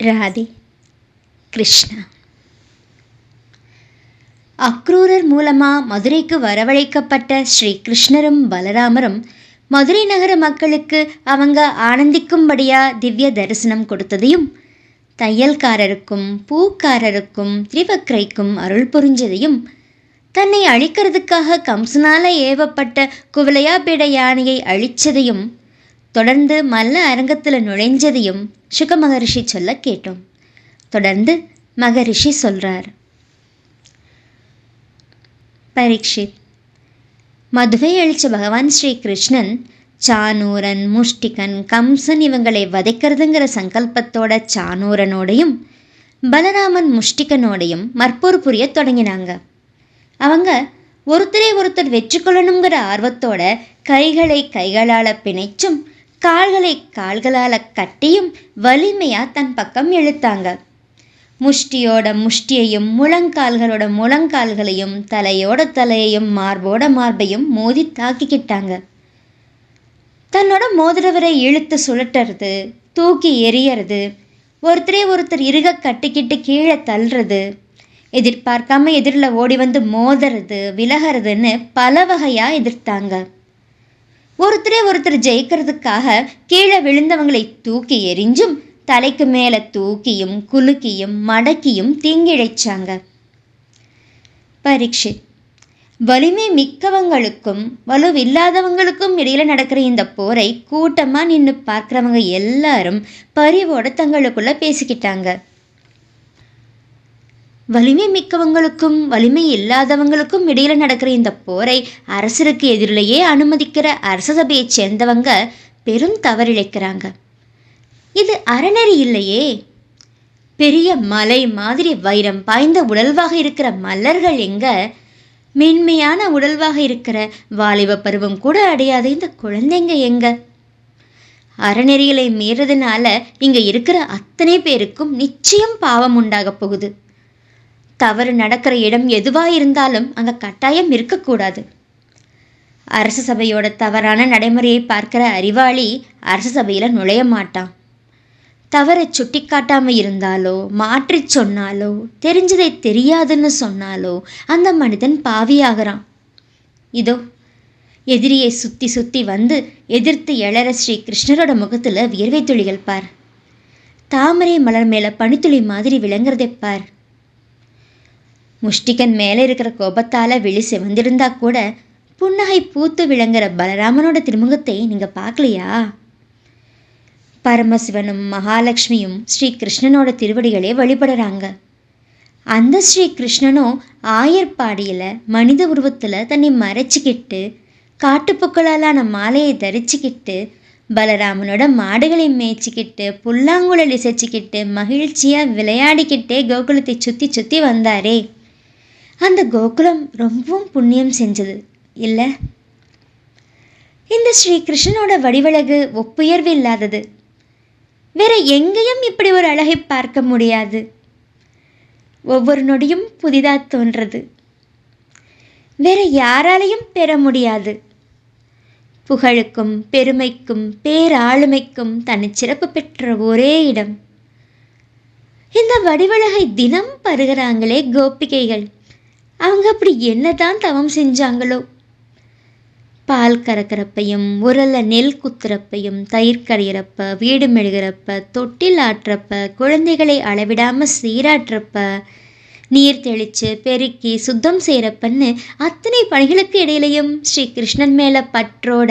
ராதே கிருஷ்ணா. அக்ரூரர் மூலமா மதுரைக்கு வரவழைக்கப்பட்ட ஸ்ரீ கிருஷ்ணரும் பலராமரும் மதுரை நகர மக்களுக்கு அவங்க ஆனந்திக்கும்படியா திவ்ய தரிசனம் கொடுத்ததையும் தையல்காரருக்கும் பூக்காரருக்கும் திரிவக்ரைக்கும் அருள் புரிஞ்சதையும் தன்னை அழிக்கிறதுக்காக கம்சனால ஏவப்பட்ட குவலையாபீட யானையை அழிச்சதையும் தொடர்ந்து மல்ல அரங்கத்தில் நுழைஞ்சதையும் சுக மகரிஷி சொல்ல கேட்டோம். தொடர்ந்து மகரிஷி சொல்றார். பரீட்சித். மதுவை அழிச்ச பகவான் ஸ்ரீ கிருஷ்ணன் சானூரன் முஷ்டிகன் கம்சன் இவங்களை வதைக்கிறதுங்கிற சங்கல்பத்தோட சானூரனோடையும் பலராமன் முஷ்டிகனோடையும் மற்போர் புரிய தொடங்கினாங்க. அவங்க ஒருத்தரை ஒருத்தர் வெற்றி கொள்ளணுங்கிற ஆர்வத்தோட கைகளை கைகளால் பிணைச்சும் கால்களை கால்களால் கட்டியும் வலிமையாக தன் பக்கம் இழுத்தாங்க. முஷ்டியோட முஷ்டியையும் முழங்கால்களோட முழங்கால்களையும் தலையோட தலையையும் மார்போட மார்பையும் மோதி தாக்கிக்கிட்டாங்க. தன்னோட மோதிரவரை இழுத்து சுழட்டுறது தூக்கி எரியறது ஒருத்தரே ஒருத்தர் இறுக கட்டிக்கிட்டு கீழே தள்ளுறது எதிர்பார்க்காம எதிரில் ஓடி வந்து மோதுறது விலகிறதுன்னு பல வகையாக எதிர்த்தாங்க. ஒருத்தரே ஒருத்தர் ஜெயிக்கிறதுக்காக கீழே விழுந்தவங்களை தூக்கி எரிஞ்சும் தலைக்கு மேலே தூக்கியும் குலுக்கியும் மடக்கியும் தீங்கிழைச்சாங்க. பரீட்சித் வலிமை மிக்கவங்களுக்கும் வலுவில்லாதவங்களுக்கும் இடையில நடக்கிற இந்த போரை கூட்டமாக நின்று பார்க்குறவங்க எல்லாரும் பரிவோட தங்களுக்குள்ளே பேசிக்கிட்டாங்க. வலிமை மிக்கவங்களுக்கும் வலிமை இல்லாதவங்களுக்கும் இடையில நடக்கிற இந்த போரை அரசருக்கு எதிரிலேயே அனுமதிக்கிற அரச சபையை சேர்ந்தவங்க பெரும் தவறிழைக்கிறாங்க இது அறநெறி இல்லையே. பெரிய மலை மாதிரி வைரம் பாய்ந்த உடல்வாக இருக்கிற மலர்கள் எங்க? மென்மையான உடல்வாக இருக்கிற வாலிப பருவம் கூட அடையாத இந்த குழந்தைங்க எங்க? அறநெறிகளை மீறதுனால இங்க இருக்கிற அத்தனை பேருக்கும் நிச்சயம் பாவம் உண்டாக போகுது. தவறு நடக்கிற இடம் எதுவாக இருந்தாலும் அங்கே கட்டாயம் இருக்கக்கூடாது. அரச சபையோட தவறான நடைமுறையை பார்க்கிற அறிவாளி அரச சபையில் நுழைய மாட்டான். தவறை சுட்டி காட்டாமல் இருந்தாலோ மாற்றி சொன்னாலோ தெரிஞ்சதை தெரியாதுன்னு சொன்னாலோ அந்த மனிதன் பாவியாகிறான். இதோ எதிரியை சுற்றி சுற்றி வந்து எதிர்த்து எழற ஸ்ரீ கிருஷ்ணரோட முகத்தில் வியர்வை துளிகள் பார். தாமரை மலர் மேலே பனித்துளி மாதிரி விளங்குறதை பார். முஷ்டிகன் மேலே இருக்கிற கோபத்தால் விழி சிவந்திருந்தா கூட புன்னகை பூத்து விளங்குற பலராமனோட திருமுகத்தை நீங்கள் பார்க்கலையா? பரமசிவனும் மகாலட்சுமியும் ஸ்ரீ கிருஷ்ணனோட திருவடிகளே வழிபடுறாங்க. அந்த ஸ்ரீ கிருஷ்ணனும் ஆயர்பாடியில் மனித உருவத்தில் தன்னை மறைச்சிக்கிட்டு காட்டுப்புக்களாலான மாலையை தரிச்சுக்கிட்டு பலராமனோட மாடுகளை மேய்ச்சிக்கிட்டு புல்லாங்குழல் இசைச்சிக்கிட்டு மகிழ்ச்சியாக விளையாடிக்கிட்டே கோகுலத்தை சுற்றி சுற்றி வந்தாரே. அந்த கோகுலம் ரொம்பவும் புண்ணியம் செஞ்சது. இல்லை? இந்த ஸ்ரீ கிருஷ்ணனோட வடிவழகு ஒப்புயர்வு இல்லாதது. வேற எங்கேயும் இப்படி ஒரு அழகை பார்க்க முடியாது. ஒவ்வொரு நொடியும் புதிதாக தோன்றது. வேற யாராலையும் பெற முடியாது. புகழுக்கும் பெருமைக்கும் பேராளுமைக்கும் தனிச்சிறப்பு பெற்ற ஒரே இடம். இந்த வடிவழகை தினம் பருகிறாங்களே கோபிகைகள். அவங்க அப்படி என்னதான் தவம் செஞ்சாங்களோ. பால் கறக்கிறப்பையும் உரல்ல நெல் குத்துறப்பையும் தயிர் கரையிறப்ப வீடு மெழுகிறப்ப தொட்டில் ஆட்டுறப்ப குழந்தைகளை அளவிடாமல் சீராட்டுறப்ப நீர் தெளித்து பெருக்கி சுத்தம் செய்கிறப்பன்னு அத்தனை பணிகளுக்கு இடையிலையும் ஸ்ரீ கிருஷ்ணன் மேலே பற்றோட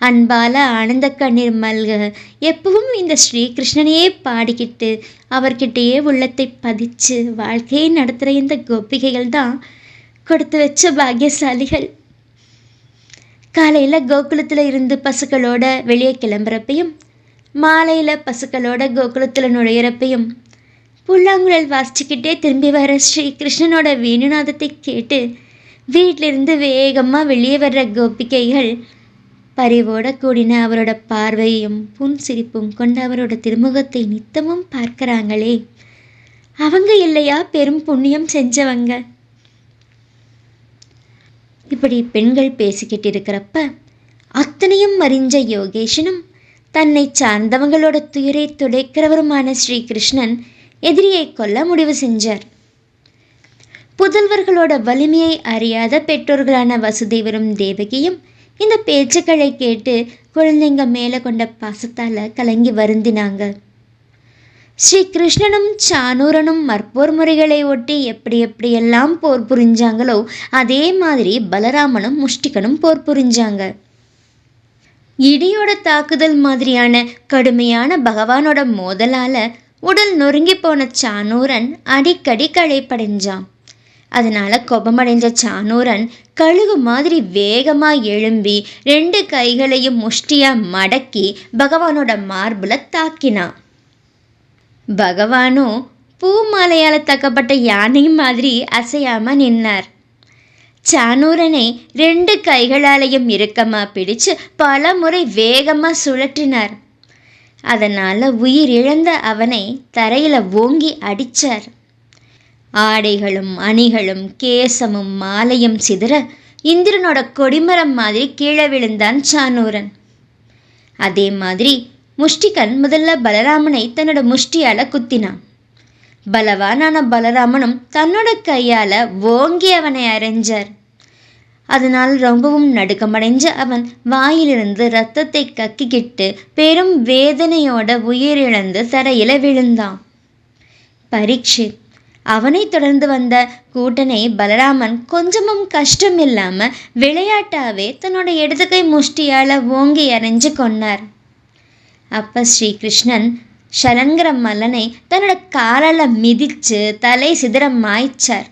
அன்பால ஆனந்த கண்ணீர் மல்க எப்பவும் இந்த ஸ்ரீ கிருஷ்ணனையே பாடிக்கிட்டு அவர்கிட்டயே உள்ளத்தை பதிச்சு வாழ்க்கையை நடத்துகிற இந்த கோபிகைகள் தான் கொடுத்து வச்ச பாக்கியசாலிகள். காலையில் கோகுலத்தில் இருந்து பசுக்களோட வெளியே கிளம்புறப்பையும் மாலையில் பசுக்களோட கோகுலத்தில் நுழையிறப்பையும் புல்லாங்குழல் வாசிச்சுக்கிட்டே திரும்பி வர ஸ்ரீ கிருஷ்ணனோட வேணுநாதத்தை கேட்டு வீட்டிலிருந்து வேகமாக வெளியே வர்ற கோபிகைகள் பரிவோட கூடின அவரோட பார்வையும் புன்சிரிப்பும் கொண்ட அவரோட திருமுகத்தை நித்தமும் பார்க்குறாங்களே. அவங்க இல்லையா? பெரும் புண்ணியம் செஞ்சவங்க. இப்படி பெண்கள் பேசிக்கிட்டு இருக்கிறப்ப அத்தனையும் அறிஞ்ச யோகேஷனும் தன்னை சார்ந்தவங்களோட துயரை துடைக்கிறவருமான ஸ்ரீகிருஷ்ணன் எதிரியை கொல்ல முடிவு செஞ்சார். புதல்வர்களோட வலிமையை அறியாத பெற்றோர்களான வசுதேவரும் தேவகியும் இந்த பேச்சுக்களை கேட்டு குழந்தைங்க மேலே கொண்ட பாசத்தால் கலங்கி வருந்தினாங்க. ஸ்ரீ கிருஷ்ணனும் சானூரனும் மற்போர் முறைகளை ஒட்டி எப்படி எப்படியெல்லாம் போர் புரிஞ்சாங்களோ அதே மாதிரி பலராமனும் முஷ்டிகனும் போர் புரிஞ்சாங்க. இடியோட தாக்குதல் மாதிரியான கடுமையான பகவானோட மோதலால் உடல் நொறுங்கி போன சானூரன் அடிக்கடி களைப்படைஞ்சான். அதனால கோபமடைஞ்ச சானூரன் கழுகு மாதிரி வேகமா எழும்பி ரெண்டு கைகளையும் முஷ்டியா மடக்கி பகவானோட மார்பில் தாக்கினான். பகவானும் பூ மாலையால் தக்கப்பட்ட யானை மாதிரி அசையாம நின்னார். சானூரனை ரெண்டு கைகளாலையும் இறுக்கமா பிடிச்சு பல முறை வேகமா சுழற்றினார். அதனால உயிர் இழந்த அவனை தரையில ஓங்கி அடிச்சார். ஆடைகளும் அணிகளும் கேசமும் மாலையும் சிதற இந்திரனோட கொடிமரம் மாதிரி கீழே விழுந்தான் சானூரன் அதே மாதிரி முஷ்டிகன் முதல்ல பலராமனை தன்னோட முஷ்டியால் குத்தினான். பலவானான பலராமனும் தன்னோட கையால் ஓங்கி அவனை அரைஞ்சார். அதனால் ரொம்பவும் நடுக்கமடைஞ்ச அவன் வாயிலிருந்து ரத்தத்தை கக்கிக்கிட்டு பெரும் வேதனையோட உயிரிழந்து தரையில் விழுந்தான். பரீட்சித் அவனை தொடர்ந்து வந்த கூட்டனை பலராமன் கொஞ்சமும் கஷ்டம் இல்லாமல் விளையாட்டாவே தன்னோட இடதுகை முஷ்டியால் ஓங்கி அரைஞ்சு கொன்னார் அப்போ ஸ்ரீகிருஷ்ணன் ஷலங்கிற மலனை தன்னோட காலால் மிதிச்சு தலை சிதற மாய்ச்சார்.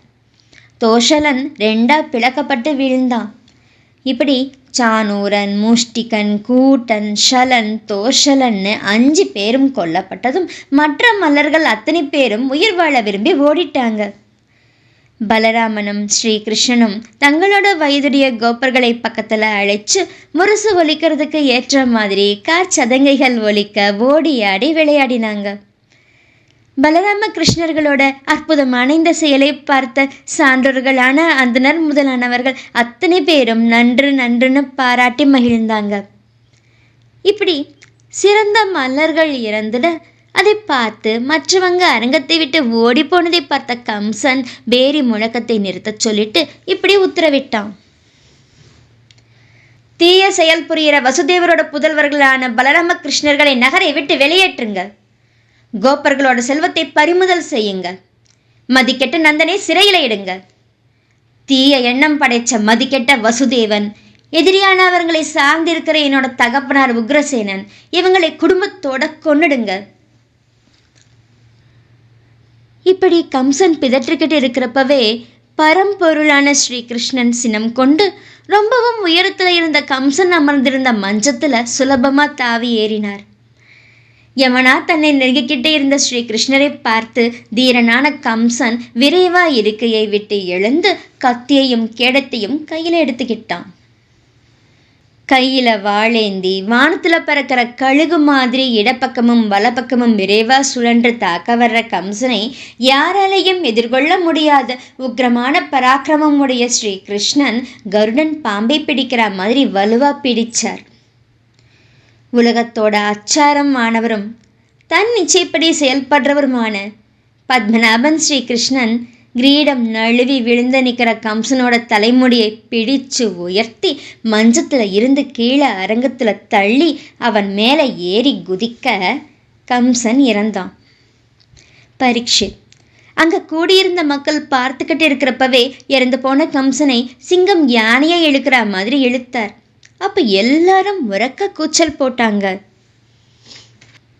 தோஷலன் ரெண்டா பிளக்கப்பட்டு வீழ்ந்தான். இப்படி சானூரன் முஷ்டிகன் கூட்டன் ஷலன் தோஷலன்னு அஞ்சு பேரும் கொல்லப்பட்டதும் மற்ற மலர்கள் அத்தனை பேரும் உயிர் வாழ விரும்பி ஓடிட்டாங்க. பலராமனும் ஸ்ரீகிருஷ்ணனும் தங்களோட வயதுடைய கோப்பர்களை பக்கத்தில் அழைச்சு முரசு ஒலிக்கிறதுக்கு ஏற்ற மாதிரி கார் சதங்கைகள் ஒலிக்க ஓடி ஆடி விளையாடினாங்க. பலராம கிருஷ்ணர்களோட அற்புதமான இந்த செயலை பார்த்த சான்றோர்களான அந்தனர் முதலானவர்கள் அத்தனை பேரும் நன்று நன்றுன்னு பாராட்டி மகிழ்ந்தாங்க. இப்படி சிறந்த மலர்கள் இறந்துட அதை பார்த்து மற்றவங்க அரங்கத்தை விட்டு ஓடி போனதை பார்த்த கம்சன் பேரி முழக்கத்தை நிறுத்த சொல்லிட்டு இப்படி உத்தரவிட்டான். தீய செயல் புரிகிற வசுதேவரோட புதல்வர்களான பலராம கிருஷ்ணர்களை நகரை விட்டு வெளியேற்றுங்க கோப்பர்களோட செல்வத்தை பறிமுதல் செய்யுங்க மதிக்கெட்ட நந்தனை சிறையில இடுங்க தீய எண்ணம் படைச்ச மதிக்கெட்ட வசுதேவன் எதிரியான அவர்களை சார்ந்திருக்கிற என்னோட தகப்பனார் உக்ரசேனன் இவங்களை குடும்பத்தோட கொன்னுடுங்க இப்படி கம்சன் பிதற்றிக்கிட்டு இருக்கிறப்பவே பரம்பொருளான ஸ்ரீ கிருஷ்ணன் சினம் கொண்டு ரொம்பவும் உயரத்தில் இருந்த கம்சன் அமர்ந்திருந்த மஞ்சத்தில் சுலபமாக தாவி ஏறினார். யமனா தன்னை நெருங்கிக்கிட்டே இருந்த ஸ்ரீ கிருஷ்ணரை பார்த்து தீரனான கம்சன் விரைவா இருக்கையை விட்டு எழுந்து கத்தியையும் கேடத்தையும் கையில் எடுத்துக்கிட்டான். கையில் வாழேந்தி வானத்தில் பறக்கிற கழுகு மாதிரி இடப்பக்கமும் வலப்பக்கமும் விரைவாக சுழன்று தாக்க வர்ற கம்சனை யாராலையும் எதிர்கொள்ள முடியாத. உக்ரமான பராக்கிரமம் உடைய ஸ்ரீ கிருஷ்ணன் கருடன் பாம்பை பிடிக்கிற மாதிரி வலுவாக பிடிச்சார். உலகத்தோட அச்சாரம் ஆனவரும் தன் நிச்சயப்படி செயல்படுறவருமான பத்மநாபன் ஸ்ரீ கிருஷ்ணன் கிரீடம் நழுவி விழுந்து நிற்கிற கம்சனோட தலைமுடியை பிடிச்சு உயர்த்தி மஞ்சத்தில் இருந்து கீழே அரங்கத்தில் தள்ளி அவன் மேலே ஏறி குதிக்க கம்சன் இறந்தான். பரீட்சித் அங்கே கூடியிருந்த மக்கள் பார்த்துக்கிட்டு இருக்கிறப்பவே இறந்து போன கம்சனை சிங்கம் யானையை இழுக்கிற மாதிரி இழுத்தார். அப்போ எல்லாரும் உறக்க கூச்சல் போட்டாங்க.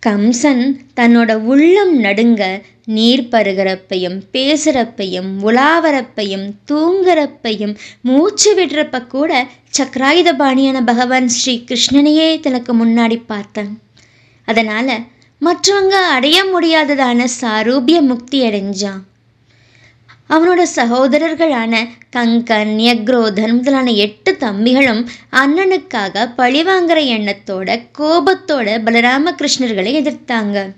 கம்சன் தன்னோட உள்ளம் நடுங்க நீர் பருகிறப்பையும் பேசுகிறப்பையும் உலாவரப்பையும் தூங்குறப்பையும் மூச்சு விடுறப்ப கூட சக்கராயுத பாணியான பகவான் ஸ்ரீ கிருஷ்ணனையே தனக்கு முன்னாடி பார்த்தேன். அதனால மற்றவங்க அடைய முடியாததான சாரூபிய முக்தி அடைஞ்சான். அவனோட சகோதரர்களான கங்கன் யக்ரோதன் முதலான எட்டு தம்பிகளும் அண்ணனுக்காக பழிவாங்கிற எண்ணத்தோட கோபத்தோட பலராமகிருஷ்ணர்களை எதிர்த்தாங்க.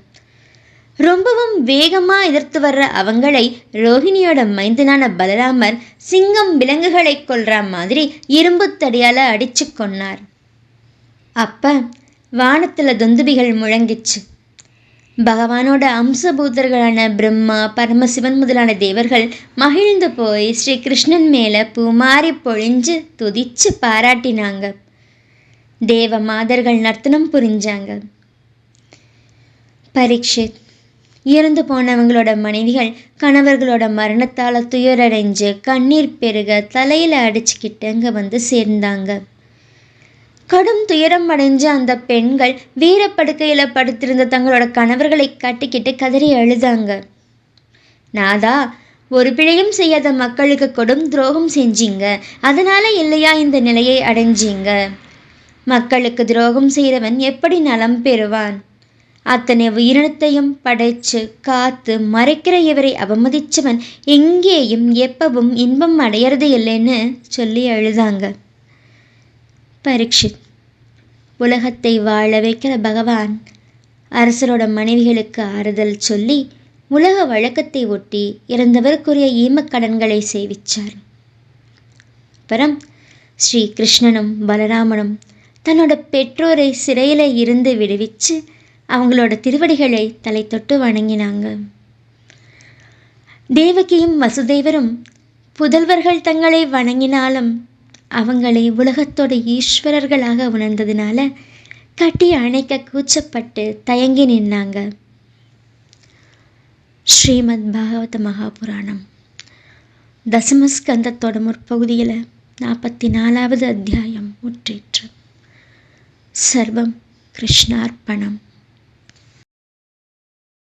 ரொம்பவும் வேகமா எதிர்த்து வர்ற அவங்களை ரோஹிணியோட மைந்தனான பலராமர் சிங்கம் விலங்குகளை கொல்ற மாதிரி இரும்பு தடியால அடிச்சு கொன்னார். அப்ப வானத்தில் துந்துபிகள் முழங்கிச்சு. பகவானோட அம்சபூத்தர்களான பிரம்மா பரமசிவன் முதலான தேவர்கள் மகிழ்ந்து போய் ஸ்ரீ கிருஷ்ணன் மேலே பூமாரி பொழிஞ்சு துதிச்சு பாராட்டினாங்க. தேவ மாதர்கள் நர்த்தனம் புரிஞ்சாங்க. பரீட்சித் இறந்து போனவங்களோட மனைவிகள் கணவர்களோட மரணத்தால் துயரடைஞ்சு கண்ணீர் பெருக தலையில் அடிச்சுக்கிட்டு அங்கே வந்து சேர்ந்தாங்க. கடும் துயரம் அடைஞ்ச அந்த பெண்கள் வீரப்படுக்கையில் படுத்திருந்த தங்களோட கணவர்களை கட்டிக்கிட்டு கதறி அழுதாங்க. நாதா ஒரு பிழையும் செய்யாத மக்களுக்கு கொடும் துரோகம் செஞ்சீங்க. அதனால இல்லையா இந்த நிலையை அடைஞ்சீங்க? மக்களுக்கு துரோகம் செய்கிறவன் எப்படி நலம் பெறுவான்? அத்தனை உயிரினத்தையும் படைச்சு காத்து மறைக்கிற இவரை அவமதிச்சவன் எங்கேயும் எப்பவும் இன்பம் அடையிறது இல்லைன்னு சொல்லி அழுதாங்க. பரீட்சித். உலகத்தை வாழ வைக்கிற பகவான் அரசரோட மனைவிகளுக்கு ஆறுதல் சொல்லி உலக வழக்கத்தை ஒட்டி இறந்தவருக்குரிய ஈமக்கடன்களை சேவிச்சார். அப்புறம் ஸ்ரீ கிருஷ்ணனும் பலராமனும் தன்னோட பெற்றோரை சிறையில் இருந்து விடுவிச்சு அவங்களோட திருவடிகளை தலை தொட்டு வணங்கினாங்க. தேவகியும் வசுதேவரும் புதல்வர்கள் தங்களை வணங்கினாலும் அவங்களை உலகத்தோட ஈஸ்வரர்களாக உணர்ந்ததுனால கட்டி அணைக்க கூச்சப்பட்டு தயங்கி நின்னாங்க. ஸ்ரீமத் பாகவத மகாபுராணம். தசமஸ்கந்தத்தோட முற்பகுதியில் நாற்பத்தி நாலாவது அத்தியாயம் முற்றிற்று சர்வம் கிருஷ்ணார்ப்பணம்.